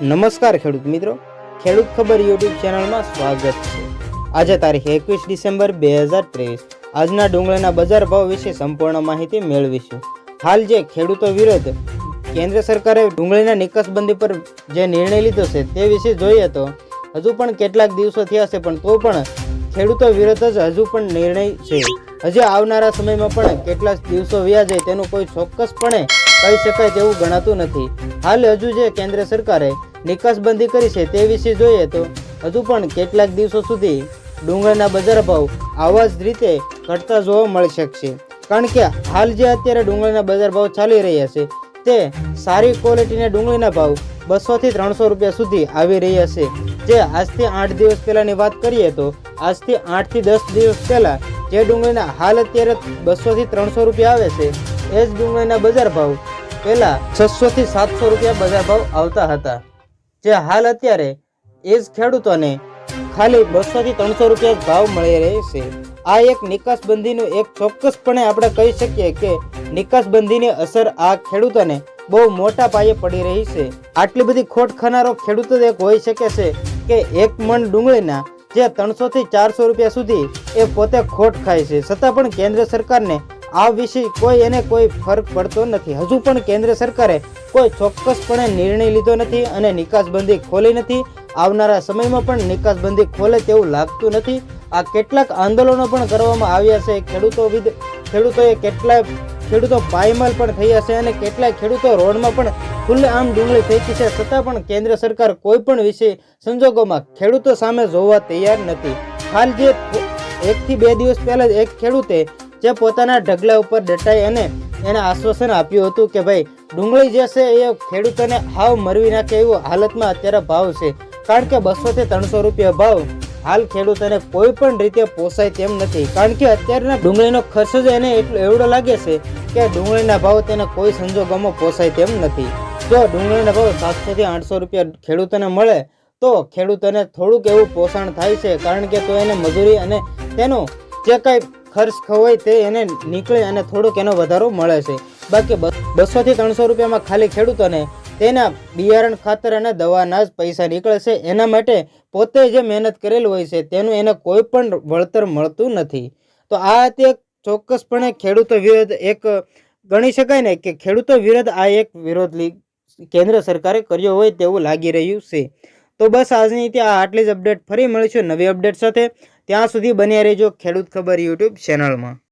નમસ્કાર ખેડૂત મિત્રો. ખેડૂત ખબર યુટ્યુબ ચેનલમાં સ્વાગત છે. આજે તારીખ એકવીસ ડિસેમ્બર બે હજાર ત્રેવીસ. આજના ડુંગળીના બજાર ભાવ વિશે સંપૂર્ણ માહિતી મેળવીશું. હાલ જે ખેડૂતો વિરોધ કેન્દ્ર સરકારે ડુંગળીના નિકાસબંધી પર જે નિર્ણય લીધો છે તે વિશે જોઈએ તો હજુ પણ કેટલાક દિવસો થયા છે, પણ તો પણ ખેડૂતો વિરોધ જ હજુ પણ નિર્ણય છે. હજી આવનારા સમયમાં પણ કેટલા દિવસો વ્યા જાય તેનું કોઈ ચોક્કસપણે કહી શકાય તેવું ગણાતું નથી. હાલ હજુ જે કેન્દ્ર સરકારે નિકાસબંધી કરી છે તે વિશે જોઈએ તો હજુ પણ કેટલાક દિવસો સુધી ડુંગળના બજાર ભાવ આવા જ રીતે ઘટતા જોવા મળી શકશે. કારણ કે હાલ જે અત્યારે ડુંગળીના બજાર ભાવ ચાલી રહ્યા છે, તે સારી ક્વોલિટીના ડુંગળીના ભાવ બસોથી ત્રણસો રૂપિયા સુધી આવી રહ્યા છે. જે આજથી આઠ દિવસ પહેલાંની વાત કરીએ તો આજથી આઠથી દસ દિવસ પહેલાં જે ડુંગળીના હાલ અત્યારે બસોથી ત્રણસો રૂપિયા આવે છે, એ જ ડુંગળીના બજાર ભાવ પહેલાં છસોથી સાતસો રૂપિયા બજાર ભાવ આવતા હતા. જે હાલ અત્યારે એ જ ખેડૂતોને ખાલી બસોથી ત્રણસો રૂપિયા ભાવ મળી રહે છે. આ એક નિકાસબંધીનું એક ચોક્કસપણે આપણે કહી શકીએ કે નિકાસબંધીની અસર આ ખેડૂતોને બહુ મોટા પાયે પડી રહી છે. આટલી બધી ખોટ ખાનારો ખેડૂતો જ એક હોઈ શકે છે કે એક મણ ડુંગળીના જે ત્રણસો થી ચારસો રૂપિયા સુધી એ પોતે ખોટ ખાય છે. છતાં પણ કેન્દ્ર સરકારને આ વિશે કોઈ એને કોઈ ફરક પડતો નથી. હજુ પણ કેન્દ્ર સરકારે કોઈ ચોક્કસપણે નિર્ણય લીધો નથી અને નિકાસબંધી ખોલી નથી. આવનારા સમયમાં પણ નિકાસબંધી ખોલે તેવું લાગતું નથી. આ કેટલાક આંદોલનો પણ કરવામાં આવ્યા છે. ખેડૂતો વિદ ખેડૂતોએ કેટલાય ખેડૂતો પાયમાલ પણ થયા છે અને કેટલાય ખેડૂતો રોડમાં પણ ખુલ્લે આમ ડુંગળી ફેંકી છે. છતાં પણ કેન્દ્ર સરકાર કોઈ પણ વિશે સંજોગોમાં ખેડૂતો સામે જોવા તૈયાર નથી. હાલ જે એકથી બે દિવસ પહેલાં જ એક ખેડૂતે જે પોતાના ઢગલા ઉપર ડટાઈ અને એને આશ્વાસન આપ્યું હતું કે ભાઈ, ડુંગળી જે છે એ ખેડૂતોને હાવ મરવી નાખે એવો હાલતમાં અત્યારે ભાવ છે. કારણ કે બસો થી ત્રણસો રૂપિયા ભાવ હાલ ખેડૂતોને કોઈ પણ રીતે પોસાય તેમ નથી. કારણ કે અત્યારના ડુંગળીનો ખર્ચ જ એને એટલો એવડો લાગે છે કે ડુંગળીના ભાવ તેને કોઈ સંજોગોમાં પોસાય તેમ નથી. જો ડુંગળીના ભાવ સાતસો થી આઠસો રૂપિયા ખેડૂતોને મળે, તો ખેડૂતોને થોડુંક એવું પોષણ થાય છે. કારણ કે તો એને મજૂરી અને તેનું જે કાંઈ ખર્ચ ખવાય તે એને નીકળે અને થોડોક એનો વધારો મળે છે. બાકી બસોથી ત્રણસો રૂપિયામાં ખાલી ખેડૂતોને તેના બિયારણ ખાતર અને દવાના જ પૈસા નીકળે છે. એના માટે પોતે જે મહેનત કરેલી હોય છે તેનું એને કોઈ પણ વળતર મળતું નથી. તો આ તે ચોક્કસપણે ખેડૂતો વિરોધ એક, ગણી શકાય ને કે ખેડૂતો વિરોધ આ એક વિરોધ કેન્દ્ર સરકારે કર્યો હોય તેવું લાગી રહ્યું છે. તો બસ આજની ત્યાં આટલી જ અપડેટ ફરી મળીશું નવી અપડેટ સાથે. ત્યાં સુધી બન્યા રહેજો ખેડૂત ખબર યુટ્યુબ ચેનલમાં.